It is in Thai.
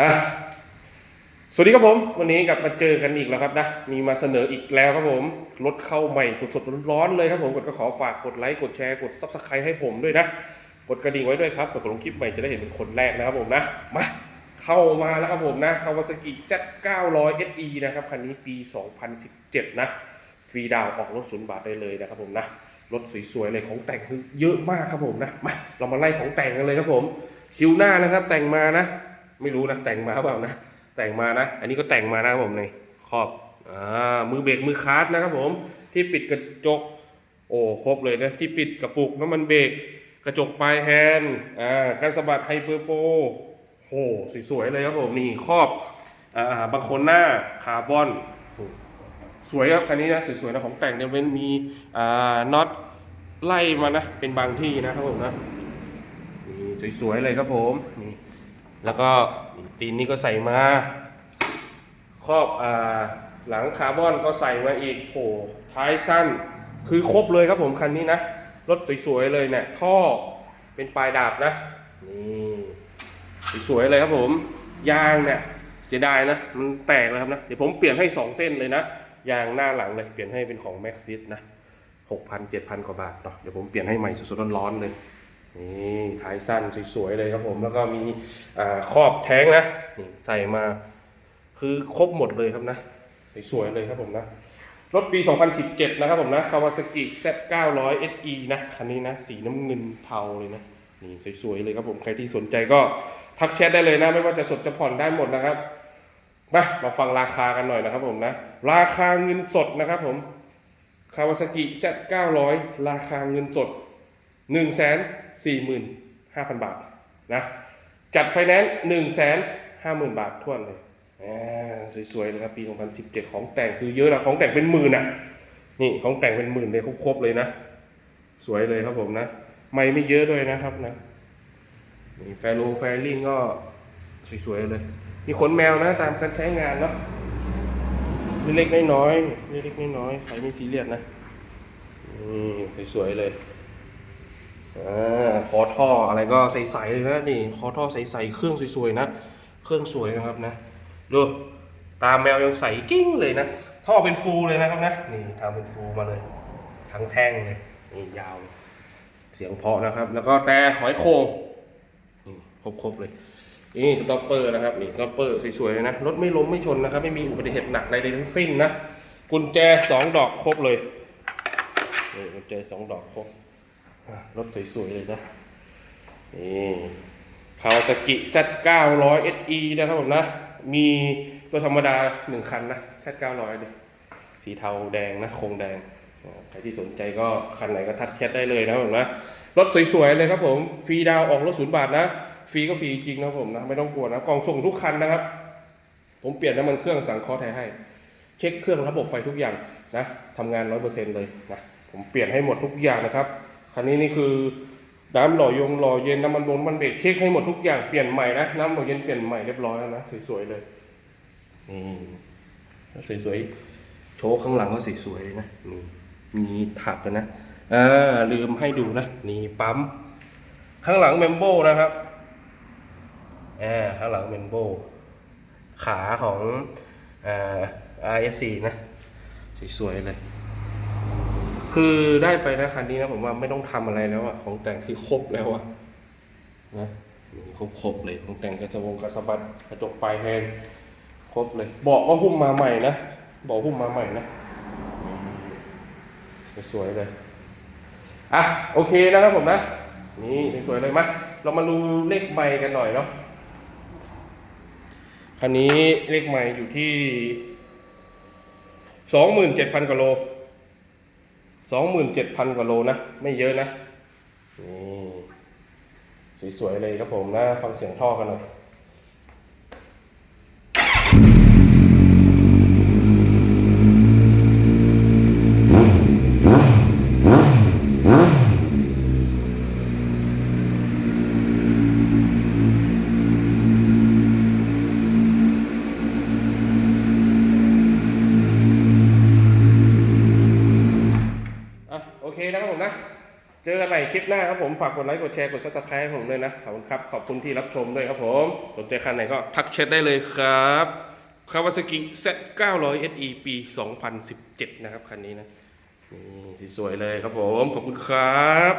อะสวัสดีครับผม วันนี้กลับมาเจอกันอีกแล้วครับนะ มีมาเสนออีกแล้วครับผมรถเข้าใหม่สดๆร้อนๆเลยครับผมกดก็ขอฝากกดไลค์กดแชร์กดซับสไครต์ให้ผมด้วยนะ กดกระดิ่งไว้ด้วยครับกดลงคลิปใหม่จะได้เห็นเป็นคนแรกนะครับผมนะมาเข้ามาแล้วครับผมนะคาวาซากิ Z900 SE นะครับคันนี้ปี 2017 นะฟรีดาวออกรถศูนย์บาทได้เลยนะครับผมนะรถสวยๆเลยของแต่งคือเยอะมากครับผมนะมาเรามาไล่ของแต่งกันเลยครับผมคิวหน้านะครับแต่งมานะ ไม่รู้นะแต่งมาเปล่านะแต่งมานะ อันนี้ก็แต่งมานะครับผมในครอบอ่ามือเบรกมือคาร์ดนะครับผมที่ปิดกระจก โอ้ครบเลยนะที่ปิดกระปุกน้ำมันเบรกกระจกปลายแฮนด์อ่าการสะบัดไฮเปอร์โปโหสวยๆเลยครับผมนี่ครอบอ่าบางคนหน้าคาร์บอนสวยครับคันนี้นะสวยๆนะของแต่งเนี่ยเป็นมีอ่าน็อตไล่มานะเป็นบางที่นะครับผมนะนี่สวยๆเลยครับผมนี่ แล้วก็ตีนนี่ก็ใส่มาครอบอ่าหลังคาร์บอนก็ใส่มาอีกโหท้ายสั้น คือครบเลยครับผมคันนี้นะ รถสวยๆเลยเนี่ยท่อเป็นปลายดาบนะ นี่สวยๆเลยครับผม ยางเนี่ยเสียดายนะ มันแตกเลยครับนะ เดี๋ยวผมเปลี่ยนให้ 2 เส้นเลยนะ ยางหน้าหลังเลย เปลี่ยนให้เป็นของ Maxis นะหกพันเจ็ดพันกว่าบาทเนาะเดี๋ยวผมเปลี่ยนให้ใหม่สดๆร้อนๆเลย นี่ท้ายสั้นสวยๆเลยครับผม แล้วก็มีอครอบแท้งนะนี่ใส่มาคือครบหมดเลยครับนะสวยๆเลยครับผมนะรถปี 2017 นะครับผมนะ Kawasaki Z900 SE นะ คันนี้นะ สีน้ำเงินเทาเลยนะ นี่สวยๆเลยครับผม ใครที่สนใจก็ทักแชทได้เลยนะ ไม่ว่าจะสดจะผ่อนได้หมดนะครับ มา มาฟังราคากันหน่อยนะครับผมนะ ราคาเงินสดนะครับผม Kawasaki Z900 ราคาเงินสด 1 4 5 0 0 0 บาทนะจัดไฟแนนซ์1 5 0 0 0 0 บาททวนเลยสวยๆเลยครับปี 2017 ของแต่งคือเยอะนะของแต่งเป็นหมื่นอะนี่ของแต่งเป็นหมื่นเลยครบๆเลยนะ สวยเลยครับผมนะ ไม่ไม่เยอะด้วยนะครับนะนี่แฟโลแฟลิงก็สวยๆเลย มีขนแมวนะตามการใช้งานเนาะเล็กๆน้อยๆเล็กๆน้อยๆใครไม่ซีเรียสนะนี่สวยๆเลย อ่าคอท่ออะไรก็ใสๆเลยนะนี่คอท่อใสๆเครื่องสวยๆนะเครื่องสวยนะครับนะดูตาแมวยังใสกิ้งเลยนะท่อเป็นฟูเลยนะครับนะนี่ทำเป็นฟูมาเลยทั้งแท่งเลยนี่ยาวเสียงเพาะนะครับ แล้วก็แต่หอยโครงนี่ครบๆเลยนี่สต็อปเปอร์นะครับนี่สต็อปเปอร์สวยๆเลยนะรถไม่ล้มไม่ชนนะครับ ไม่มีอุบัติเหตุหนักอะไรเลยทั้งสิ้นนะกุญแจสองดอกครบเลยนี่กุญแจสองดอกครบ รถสวยๆเลยนะ นี่คาวาซากิ Z900 SE นะครับผมนะ มีตัวธรรมดาหนึ่งคันนะ Z900 ดิสีเทาแดงนะโครงแดง ใครที่สนใจก็คันไหนก็ทัดแคทได้เลยนะครับผมนะ รถสวยๆเลยครับผม ฟรีดาวออกรถศูนย์บาทนะ ฟรีก็ฟรีจริงนะครับผมนะ ไม่ต้องกลัวนะ กล่องส่งทุกคันนะครับ ผมเปลี่ยนน้ำมันเครื่องสังเคราะห์ไทยให้ เช็คเครื่องระบบไฟทุกอย่างนะทำงานร้อยเปอร์เซ็นต์เลยนะ ผมเปลี่ยนให้หมดทุกอย่างนะครับ คันนี้นี่คือน้ำหล่อยงหล่อเย็นน้ำมันบนมันเบรกเช็คให้หมดทุกอย่างเปลี่ยนใหม่นะน้ำหล่อเย็นเปลี่ยนใหม่เรียบร้อยแล้วนะสวยๆเลยนี่สวยๆโชว์ข้างหลังก็สวยๆเลยนะนี่มีถักกันนะอ่าลืมให้ดูนะนี่ปั๊มข้างหลังเมมโบนะครับอ่าข้างหลังเมมโบขาของอ่า RSC นะสวยๆเลย คือได้ไปนะคันนี้นะผมว่าไม่ต้องทำอะไรแล้วอะของแต่งคือครบแล้วอะนะครบครบๆเลยของแต่งกระจวงกระสะบัดกระจกปลายแฮนด์ครบเลยเบาะก็หุ้มมาใหม่นะเบาะหุ้มมาใหม่นะสวยๆเลยอะโอเคนะครับผมนะ นี่สวยๆเลยมาเรามาดูเลขไมค์กันหน่อยเนาะคันนี้เลขไมค์อยู่ที่สองหมื่นเจ็ดพันกว่าโล สองหมื่นเจ็ดพันกว่าโลนะ ไม่เยอะนะนี่สวยๆเลยครับผมนะ ฟังเสียงท่อกันหน่อย นะครับผมนะ เจอกันใหม่คลิปหน้าครับผม ฝากกดไลค์ กดแชร์ กดซับสไครต์ให้ผมด้วยนะ ขอบคุณครับ ขอบคุณที่รับชมด้วยครับผม สนใจคันไหนก็ทักแชทได้เลยครับคาวาซากิ Z900 SE ปี 2017 นะครับ คันนี้นะ นี่สวยเลยครับผม ขอบคุณครับ